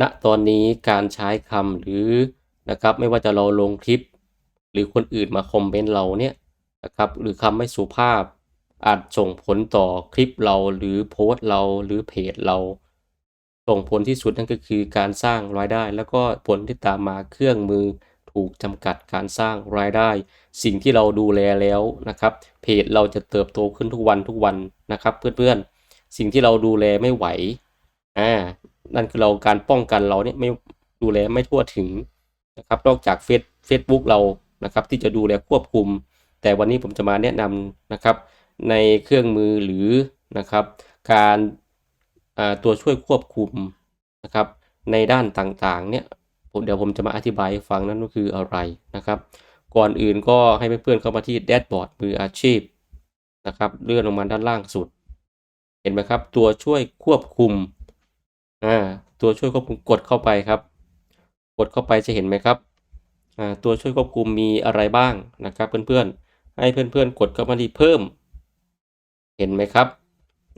ณตอนนี้การใช้คำหรือนะครับไม่ว่าจะเราลงคลิป หรือคนอื่นมาคอมเมนต์เราเนี่ยนะครับหรือคำไม่สุภาพ อาจส่งผลต่อคลิปเราหรือโพสต์เราหรือเพจเรา ส่งผลที่สุดนั่นก็คือการสร้างรายได้ แล้วก็ผลที่ตามมาเครื่องมือถูกจำกัดการสร้างรายได้ สิ่งที่เราดูแลแล้วนะครับ เพจเราจะเติบโตขึ้นทุกวันทุกวันนะครับ เพื่อนๆ สิ่งที่เราดูแลไม่ไหวอ่า นั่นคือเราการป้องกันเราเนี่ยไม่ดูแลไม่ทั่วถึงนะครับ นอกจากเฟซเฟซบุ๊กเรานะครับ ที่จะดูแลควบคุม แต่วันนี้ผมจะมาแนะนำนะครับ ในเครื่องมือหรือนะครับ การตัวช่วยควบคุมนะครับ ในด้านต่างๆ เนี่ยเดี๋ยวผมจะมาอธิบายฟังนั่นก็คืออะไรนะครับ ก่อนอื่นก็ให้เพื่อนๆเข้ามาที่แดชบอร์ดมืออาชีพนะครับ เลื่อนลงมาด้านล่างสุด เห็นไหมครับ ตัวช่วยควบคุม อ่าตัวช่วยควบคุมกดเข้าไปครับ กดเข้าไปจะเห็นไหมครับอ่าตัวช่วยควบคุมมีอะไรบ้างนะครับ เพื่อนๆ ให้เพื่อนๆ กดเข้ามาที่เพิ่ม เห็นไหมครับ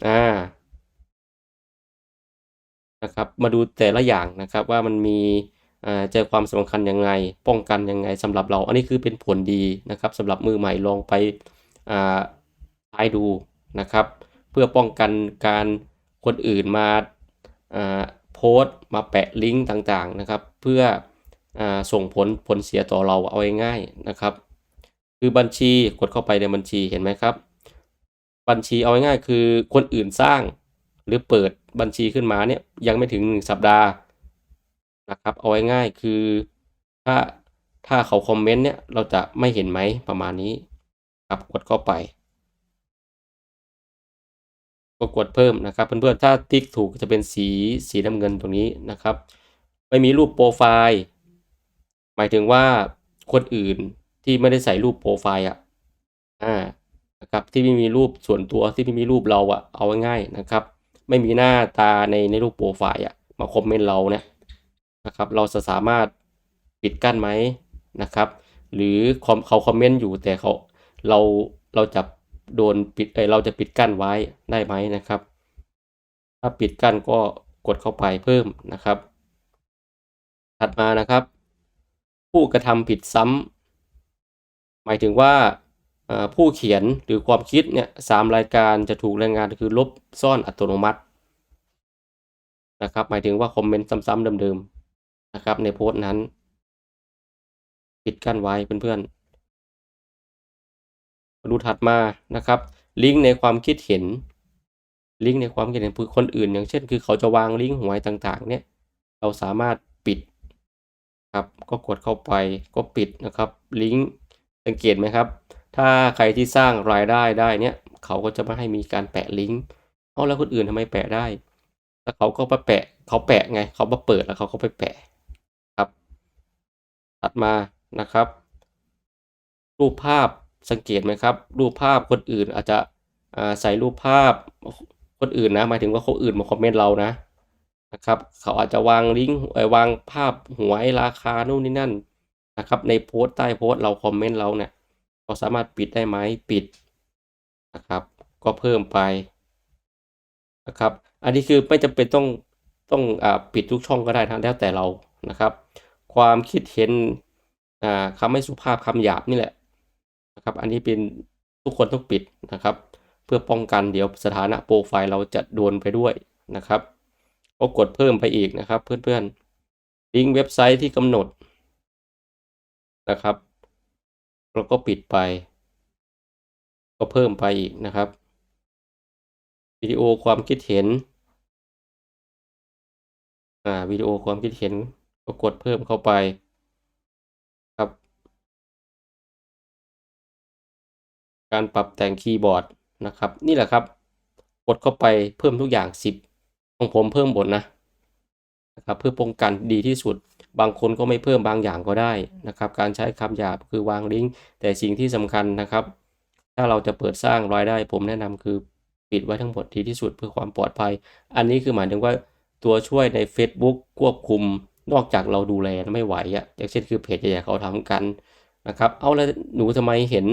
อ่านะครับมาดูแต่ละอย่างนะครับว่ามันมีใจความสำคัญยังไง ป้องกันยังไงสำหรับเรา อันนี้คือเป็นผลดีนะครับสำหรับมือใหม่ลองไปใช้ดูนะครับ เพื่อป้องกันการคนอื่นมา โพสต์มาแปะลิงก์ต่างๆนะครับ เพื่ออส่งผลผลเสียต่อเราเอาง่ายๆนะครับ คือบัญชีกดเข้าไปในบัญชีเห็นไหมครับ บัญชีเอาง่ายๆคือคนอื่นสร้างหรือเปิดบัญชีขึ้นมาเนี่ยยังไม่ถึง 1 สัปดาห์นะครับเอาง่ายคือถ้าถ้าเขาคอมเมนต์เนี่ยเราจะไม่เห็นไหมประมาณนี้ครับกดเข้าไป ก็กดเพิ่มนะครับ เพื่อนๆ ถ้าติ๊กถูกจะเป็นสีสีน้ำเงินตรงนี้นะครับ ไม่มีรูปโปรไฟล์หมายถึงว่าคนอื่นที่ไม่ได้ใส่รูปโปรไฟล์อะอ่านะครับที่ไม่มีรูปส่วนตัวที่ไม่มีรูปเราอะเอาง่ายๆนะครับ ไม่มีหน้าตาในในรูปโปรไฟล์อะมาคอมเมนต์เราเนี่ยนะครับ เราจะสามารถปิดกั้นไหมนะครับ หรือเขาคอมเมนต์อยู่แต่เขาเราเราจะ โดนปิดเอเราจะปิดกั้นไว้ได้ไหมนะครับ ถ้าปิดกั้นก็กดเข้าไปเพิ่มนะครับ ถัดมานะครับ ผู้กระทำผิดซ้ำหมายถึงว่าผู้เขียนหรือความคิดเนี่ยสามรายการจะถูกรายงานคือลบซ่อนอัตโนมัตินะครับ หมายถึงว่าคอมเมนต์ซ้ำๆเดิมๆนะครับในโพสต์นั้นปิดกั้นไว้เพื่อนๆ มาดูถัดมานะครับ ลิงก์ในความคิดเห็น ลิงก์ในความคิดเห็นคนอื่น อย่างเช่น คือเขาจะวางลิงก์หวยต่างๆ เนี่ย เราสามารถปิดครับก็กดเข้าไปก็ปิดนะครับ ลิงก์สังเกตไหมครับ ถ้าใครที่สร้างรายได้ได้เนี่ยเขาก็จะไม่ให้มีการแปะลิงก์เอาแล้วคนอื่นทำไมแปะได้แล้วเขาก็ไปแปะเขาแปะไงเขามาเปิดแล้วเขาก็ไปแปะครับ ถัดมานะครับ รูปภาพ สังเกตไหมครับ รูปภาพคนอื่นอาจจะใส่รูปภาพคนอื่นนะหมายถึงว่าคนอื่นมาคอมเมนต์เรานะนะครับ เขาอาจจะวางลิงก์วางภาพหวยราคานู่นนี่นั่นนะครับ ในโพสต์ใต้โพสต์เราคอมเมนต์เราเนี่ยเราสามารถปิดได้ไหมปิดนะครับ ก็เพิ่มไปนะครับ อันนี้คือไม่จำเป็นต้องต้องอปิดทุกช่องก็ได้ทั้งแล้วแต่เรานะครับ ความคิดเห็นคำไม่สุภาพคำหยาบนี่แหละ นะครับอันนี้เป็นทุกคนต้องปิดนะครับ เพื่อป้องกันเดี๋ยวสถานะโปรไฟล์เราจะโดนไปด้วยนะครับก็กดเพิ่มไปอีกนะครับ เพื่อนๆลิงก์เว็บไซต์ที่กำหนดนะครับเราก็ปิดไป ก็เพิ่มไปอีกนะครับวิดีโอความคิดเห็นอ่าวิดีโอความคิดเห็นก็กดเพิ่มเข้าไป การปรับแต่งคีย์บอร์ดนะครับ นี่แหละครับกดเข้าไปเพิ่มทุกอย่าง 10 ของผมเพิ่มบทนะนะครับเพื่อป้องกันดีที่สุด บางคนก็ไม่เพิ่มบางอย่างก็ได้นะครับ การใช้คำหยาบคือวางลิงก์ แต่สิ่งที่สำคัญนะครับ ถ้าเราจะเปิดสร้างรายได้ ผมแนะนำคือปิดไว้ทั้งหมดดีที่สุดเพื่อความปลอดภัย อันนี้คือหมายถึงว่าตัวช่วยใน Facebook ควบคุมนอกจากเราดูแลไม่ไหวอะ่ะอย่างเช่นคือเพจใหญ่ๆเขาทำกันนะครับ เอาแล้วหนูทำไมเห็น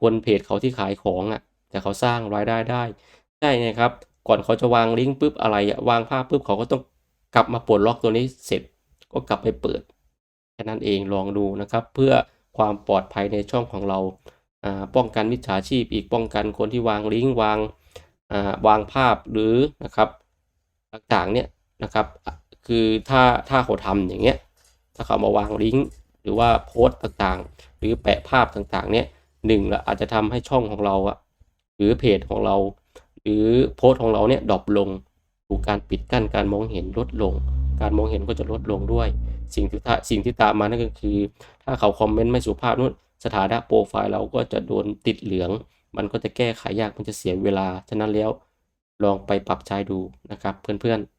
คนเพจเขาที่ขายของอะ่ะ แต่เขาสร้างรายได้ได้ใช่ไงครับ ก่อนเขาจะวางลิงก์ปุ๊บอะไรวางภาพปุ๊บเขาก็ต้องกลับมาปลดล็อกตัวนี้เสร็จก็กลับไปเปิดแค่นั้นเองลองดูนะครับ เพื่อความปลอดภัยในช่องของเราอ่าป้องกันมิจฉาชีพอีกป้องกันคนที่วางลิงก์วางอ่าวางภาพหรือนะครับต่างๆเนี่ยนะครับ คือถ้าถ้าเขาทำอย่างเงี้ยถ้าเขามาวางลิงก์หรือว่าโพสต์ต่างๆ หรือแปะภาพต่างๆเนี่ย หนึ่งละอาจจะทำให้ช่องของเราอะหรือเพจของเรา หรือโพสต์ของเราเนี่ยดรอปลงถูกการปิดกั้นการมองเห็นลดลง การมองเห็นก็จะลดลงด้วย สิ่งที่ถ้าสิ่งที่ตามมานั่นก็คือ ถ้าเขาคอมเมนต์ไม่สุภาพนู่นสถานะโปรไฟล์เราก็จะโดนติดเหลือง มันก็จะแก้ไขยากมันจะเสียเวลาฉะนั้นแล้วลองไปปรับใช้ดูนะครับเพื่อนๆ